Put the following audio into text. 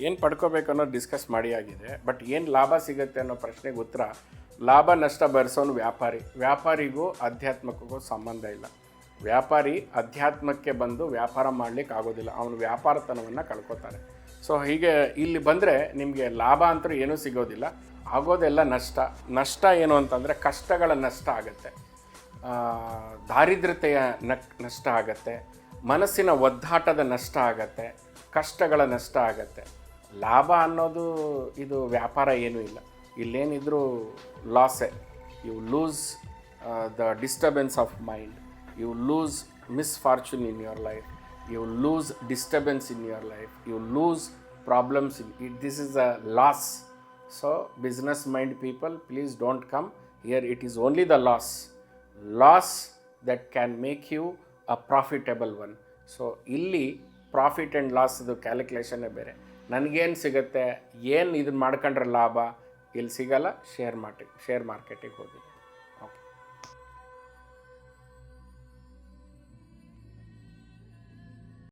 ಏನು ಪಡ್ಕೋಬೇಕು ಅನ್ನೋದು ಡಿಸ್ಕಸ್ ಮಾಡಿ ಆಗಿದೆ. ಬಟ್ ಏನು ಲಾಭ ಸಿಗುತ್ತೆ ಅನ್ನೋ ಪ್ರಶ್ನೆಗೆ ಉತ್ತರ, ಲಾಭ ನಷ್ಟ ಭರಿಸೋನು ವ್ಯಾಪಾರಿ. ವ್ಯಾಪಾರಿಗೂ ಅಧ್ಯಾತ್ಮಕ್ಕೂ ಸಂಬಂಧ ಇಲ್ಲ. ವ್ಯಾಪಾರಿ ಅಧ್ಯಾತ್ಮಕ್ಕೆ ಬಂದು ವ್ಯಾಪಾರ ಮಾಡಲಿಕ್ಕೆ ಆಗೋದಿಲ್ಲ. ಅವನು ವ್ಯಾಪಾರತನವನ್ನು ಕಳ್ಕೊತಾರೆ. ಸೊ ಹೀಗೆ ಇಲ್ಲಿ ಬಂದರೆ ನಿಮಗೆ ಲಾಭ ಅಂತೂ ಏನೂ ಸಿಗೋದಿಲ್ಲ. ಆಗೋದೆಲ್ಲ ನಷ್ಟ. ನಷ್ಟ ಏನು ಅಂತಂದರೆ ಕಷ್ಟಗಳ ನಷ್ಟ ಆಗುತ್ತೆ. ದಾರಿದ್ರ್ಯತೆಯ ನಷ್ಟ ಆಗುತ್ತೆ. ಮನಸ್ಸಿನ ಒದ್ದಾಟದ ನಷ್ಟ ಆಗತ್ತೆ. ಕಷ್ಟಗಳ ನಷ್ಟ ಆಗತ್ತೆ. ಲಾಭ ಅನ್ನೋದು ಇದು ವ್ಯಾಪಾರ ಏನೂ ಇಲ್ಲ. ಇಲ್ಲೇನಿದ್ರೂ ಲಾಸೆ you lose the disturbance of mind you lose misfortune in your life you lose disturbance in your life you lose problems in it this is a loss so business mind people please don't come here it is only the loss loss that can make you a profitable one so ಇಲ್ಲಿ profit and ಲಾಸ್ದು ಕ್ಯಾಲ್ಕುಲೇಷನ್ನೇ ಬೇರೆ. ನನಗೇನು ಸಿಗುತ್ತೆ ಏನು ಇದನ್ನ ಮಾಡ್ಕೊಂಡ್ರೆ ಲಾಭ ಇಲ್ಲಿ ಸಿಗಲ್ಲ ಶೇರ್ ಮಾರ್ಕೆಟ್ ಶೇರ್ ಮಾರ್ಕೆಟಿಗೆ ಹೋಗಿ.